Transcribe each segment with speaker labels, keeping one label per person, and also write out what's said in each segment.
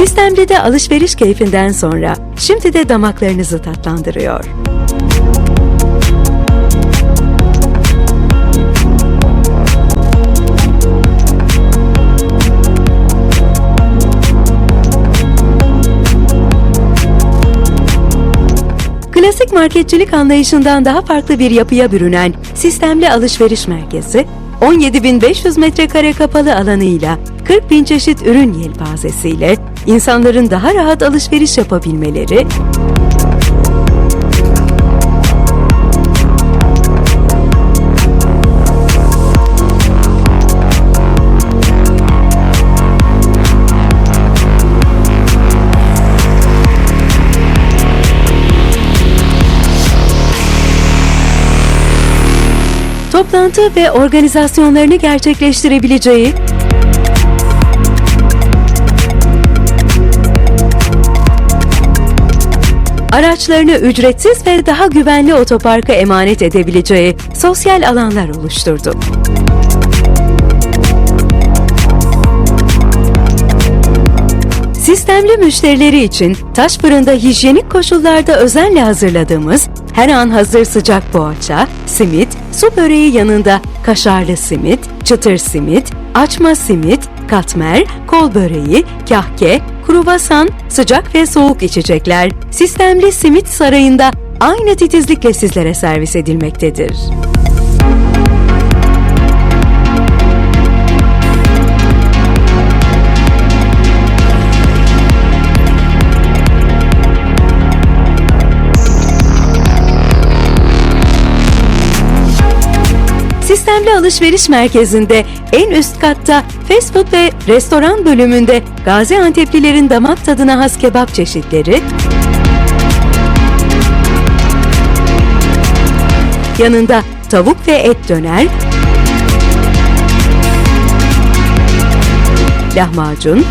Speaker 1: Sistemli de alışveriş keyfinden sonra şimdi de damaklarınızı tatlandırıyor. Klasik marketçilik anlayışından daha farklı bir yapıya bürünen sistemli alışveriş merkezi, 17.500 metrekare kapalı alanıyla 40 bin çeşit ürün yelpazesiyle insanların daha rahat alışveriş yapabilmeleri, toplantı ve organizasyonlarını gerçekleştirebileceği, araçlarını ücretsiz ve daha güvenli otoparka emanet edebileceği sosyal alanlar oluşturdu. Sistemli müşterileri için taş fırında hijyenik koşullarda özenle hazırladığımız her an hazır sıcak poğaça, simit, su böreği yanında kaşarlı simit, çıtır simit, açma simit, katmer, kol böreği, kahke, kruvasan, sıcak ve soğuk içecekler sistemli simit sarayında aynı titizlikle sizlere servis edilmektedir. Sistemli alışveriş merkezinde en üst katta fast food ve restoran bölümünde Gaziantep'lilerin damak tadına has kebap çeşitleri, yanında tavuk ve et döner, lahmacun,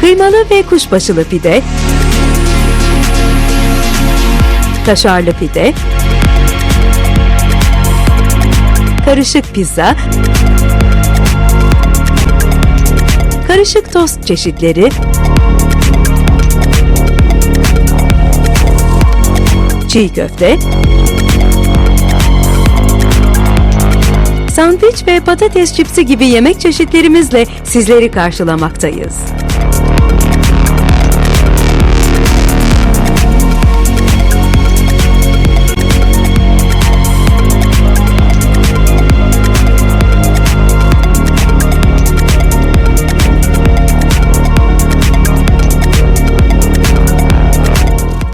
Speaker 1: kıymalı ve kuşbaşılı pide, kaşarlı pide, karışık pizza, karışık tost çeşitleri, çiğ köfte, sandviç ve patates çipsi gibi yemek çeşitlerimizle sizleri karşılamaktayız.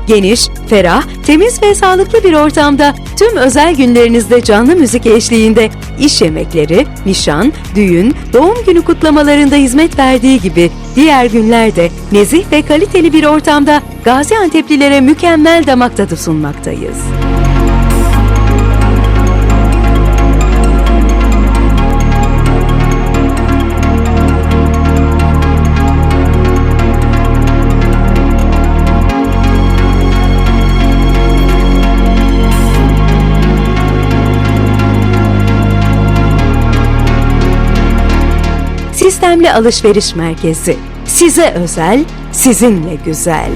Speaker 1: Geniş, ferah, temiz ve sağlıklı bir ortamda tüm özel günlerinizde canlı müzik eşliğinde iş yemekleri, nişan, düğün, doğum günü kutlamalarında hizmet verdiği gibi diğer günlerde nezih ve kaliteli bir ortamda Gaziantep'lilere mükemmel damak tadı sunmaktayız. Sistemli Alışveriş Merkezi. Size özel, sizinle güzel.